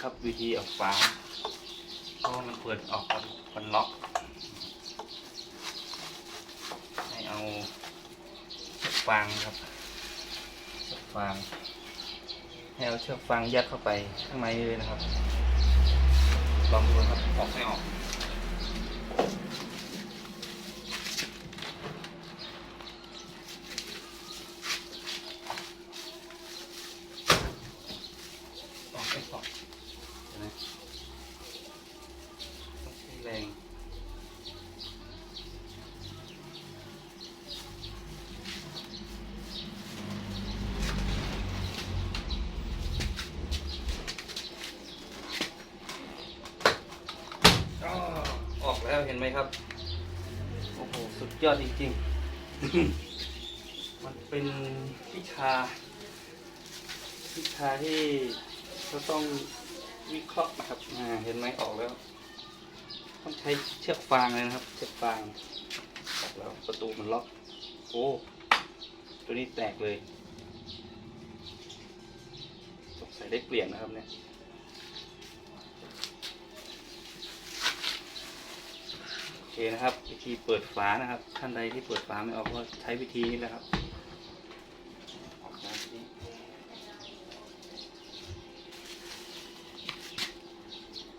ครับวิธีออกฝาเพราะว่ามันเปิดออกมันมันล็อก ให้เอาเชือกฟางครับเชือกฟาง ให้เอาเชือกฟางยัดเข้าไปข้างในเลยนะครับ ลองดูครับออกไม่ออกออกไม่ออกเห็นไหมต้องใช้แรง อ้อ ออกแล้วเห็นไหมครับ โอ้โห สุดยอดจริงๆ มันเป็นวิชาวิชาที่เราต้องวิเคราะห์นะครับอ่าเห็นไหมออกแล้ว ต้องใช้เชือกฟางเลยนะครับ เชือกฟางออกแล้วประตูมันล็อก โอ้ ตัวนี้แตกเลยสงสัยได้เปลี่ยนนะครับเนี่ย โอเค นะครับ วิธีเปิดฝานะครับท่านใดที่เปิดฝาไม่ออกก็ใช้วิธีนี้แหละครับ